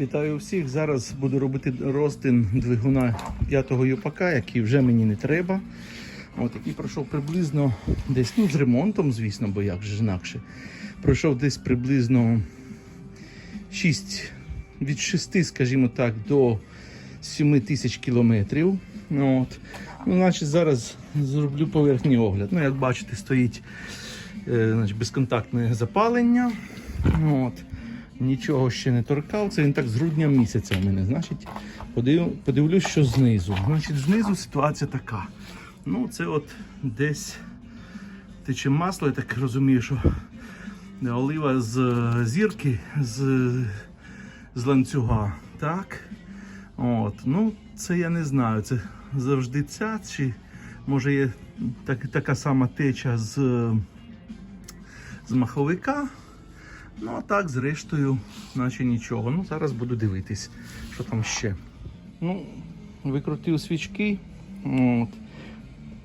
Вітаю всіх. Зараз буду робити розтин двигуна п'ятого юпака, який вже мені не треба. От, який пройшов приблизно десь, ну, з ремонтом, звісно, бо як же інакше. Пройшов десь приблизно 6, від 6, скажімо так, до 7 тисяч кілометрів. От. Ну, значить, зараз зроблю поверхній огляд. Ну, як бачите, стоїть е, значить, безконтактне запалення. От. Нічого ще не торкав. Це він так з грудня місяця у мене. Значить, подив, подивлюсь, що знизу. Значить, знизу ситуація така. Ну, це от десь тече масло, я так розумію, що олива з е, зірки, з, з ланцюга. Так. От. Ну, це я не знаю. Це завжди ця, чи може є так, така сама теча з, з маховика. Ну, а так, зрештою, наче нічого. Ну, зараз буду дивитись, що там ще. Ну, викрутив свічки. От.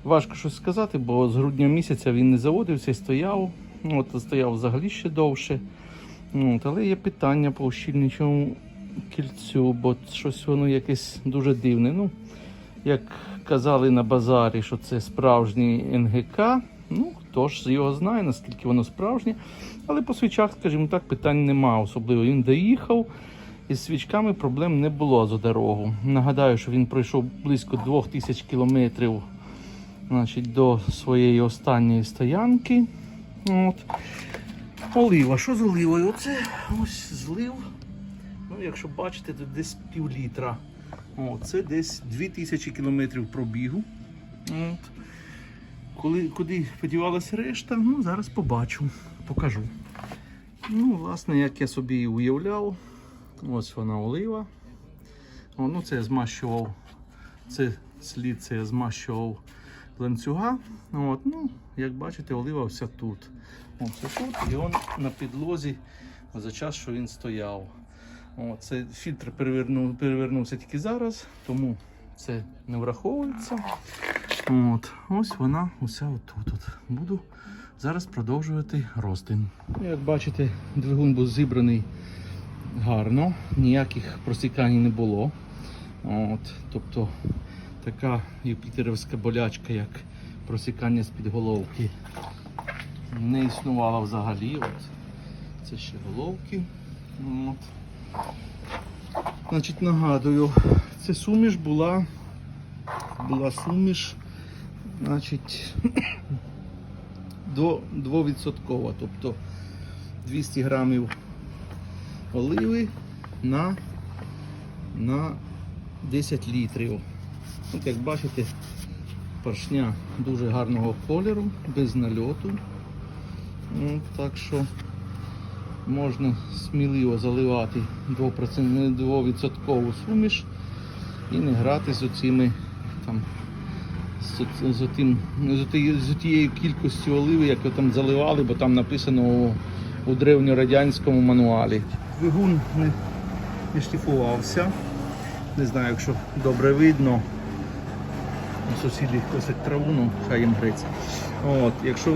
Важко щось сказати, бо з грудня місяця він не заводився і стояв. Ну, От, стояв взагалі ще довше. От, але є питання по ущільничому кільцю, бо щось воно якесь дуже дивне. Ну, як казали на базарі, що це справжній НГК. Ну, хто ж його знає, наскільки воно справжнє. Але по свічах, скажімо так, питань нема. Особливо він доїхав. Із свічками проблем не було за дорогу. Нагадаю, що він пройшов близько 2000 кілометрів значить, до своєї останньої стоянки. От. Олива. Що з оливою? Оце ось злив. Ну, якщо бачите, тут десь пів літра. О, це десь 2000 кілометрів пробігу. От. Коли, куди подівалася решта, ну, зараз побачу, покажу. Ну, власне, як я собі і уявляв, ось вона олива. О, ну, це я змащував, це слід, це я змащував ланцюга. От, ну, як бачите, олива вся тут. О, все тут і он на підлозі за час, що він стояв. О, це фільтр перевернув, перевернувся тільки зараз, тому це не враховується. От, ось вона уся отут. От. Буду зараз продовжувати розтин. Як бачите, двигун був зібраний гарно, ніяких просікань не було. От, тобто така юпітерівська болячка, як просікання з-під головки, не існувала взагалі. От. Це ще головки. От. Значить, нагадую, це суміш була, була суміш, значить, до 2%, тобто 200 грамів оливи на, на 10 літрів. От як бачите, поршня дуже гарного кольору, без нальоту. От, так що можна сміливо заливати 2%, 2% суміш і не грати з оцими там з, з, отим, з, отією кількістю оливи, яку там заливали, бо там написано у, у древньорадянському мануалі. Двигун не, не шліфувався. Не знаю, якщо добре видно. Сусіди косять траву, ну хай їм греться. От, якщо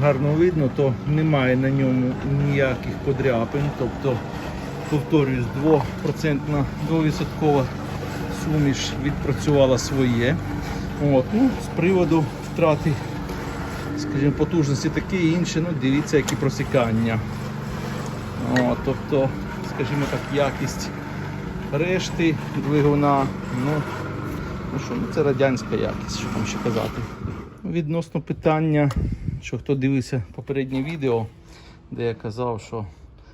гарно видно, то немає на ньому ніяких подряпин. Тобто, повторюсь, 2% 2% суміш відпрацювала своє. От, ну, з приводу втрати скажімо, потужності таке і інше, ну дивіться, які просікання. От, тобто, скажімо так, якість решти двигуна. ну, Ну що, ну це радянська якість, що там ще казати. Відносно питання, що хто дивився попереднє відео, де я казав, що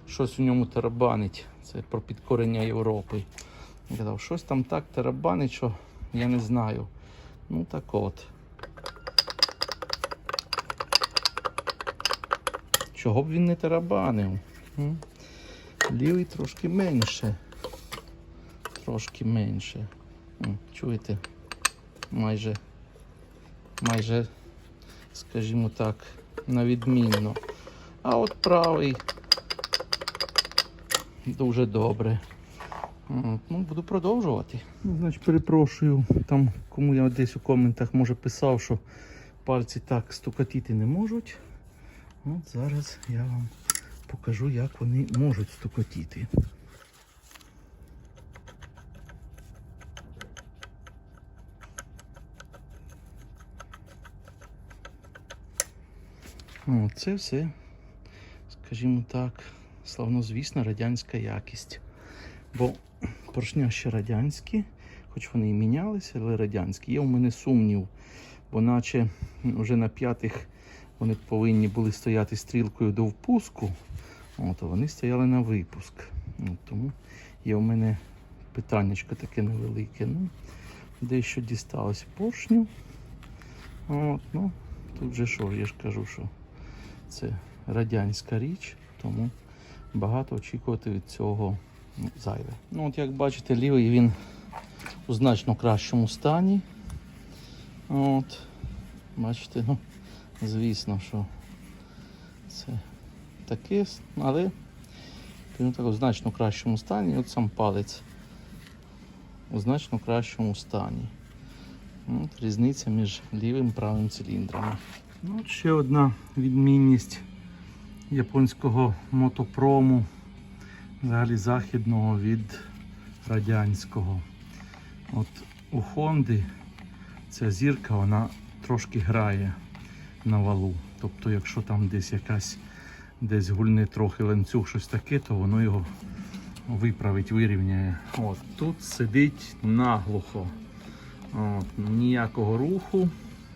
щось у ньому тарабанить. Це про підкорення Європи. Я казав, щось там так тарабанить, що я не знаю. Ну так от. Чого б він не тарабанив? Лівий трошки менше. Трошки менше. Чуєте? Майже, майже, скажімо так, на відмінно. А от правий дуже добре. Ну, Буду продовжувати. Ну, значить, перепрошую, там кому я десь у коментах може писав, що пальці так стукатіти не можуть. От Зараз я вам покажу, як вони можуть стукотіти. Ну, це все, скажімо так, славнозвісна радянська якість. Бо поршня ще радянські, хоч вони і мінялися, але радянські. Є у мене сумнів, бо наче вже на п'ятих вони повинні були стояти стрілкою до впуску, от, а вони стояли на випуск. От, тому є у мене питаннячко таке невелике. Ну, дещо дісталось поршню. От, ну, тут же що, я ж кажу, що це радянська річ, тому багато очікувати від цього зайве. Ну, от як бачите, лівий він у значно кращому стані. От, бачите, ну, звісно, що це таке, але він так у значно кращому стані. От сам палець у значно кращому стані. От різниця між лівим і правим циліндрами. Ну, ще одна відмінність японського мотопрому, взагалі західного від радянського. От у Хонди ця зірка вона трошки грає на валу. Тобто, якщо там десь якась десь гульне трохи ланцюг, щось таке, то воно його виправить, вирівняє. От тут сидить наглухо. От, ніякого руху.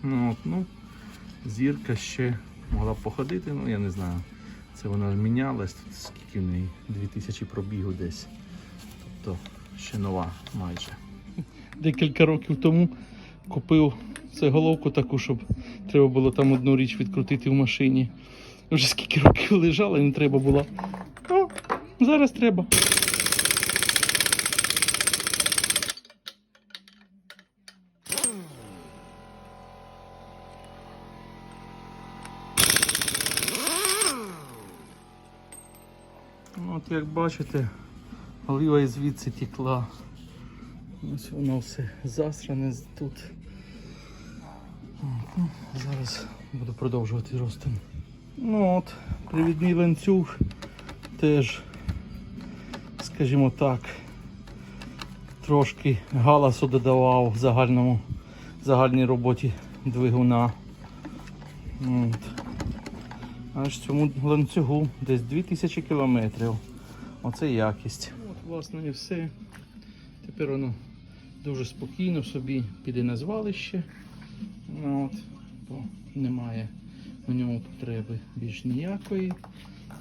От, ну, зірка ще могла б походити, ну я не знаю. Це вона мінялась, тут скільки в неї 2000 пробігу десь. Тобто ще нова майже. Декілька років тому купив це головку таку, щоб треба було там одну річ відкрутити в машині. Вже скільки років лежала, не треба було. О, зараз треба. От як бачите, олива і звідси текла. Ось воно все засране тут. От, ну, зараз буду продовжувати ростом. Ну от, привідний ланцюг теж, скажімо так, трошки галасу додавав загальному, загальній роботі двигуна. От. Аж цьому ланцюгу десь 2000 кілометрів. Оце якість. От, власне, і все. Тепер воно дуже спокійно собі піде на звалище. Ну, От, бо немає у ньому потреби більш ніякої.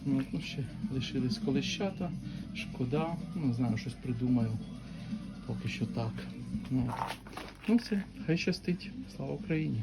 Ну, От, ну, ще лишились колещата, шкода, ну, не знаю, щось придумаю. Поки що так. Ну, от. ну все, хай щастить. Слава Україні!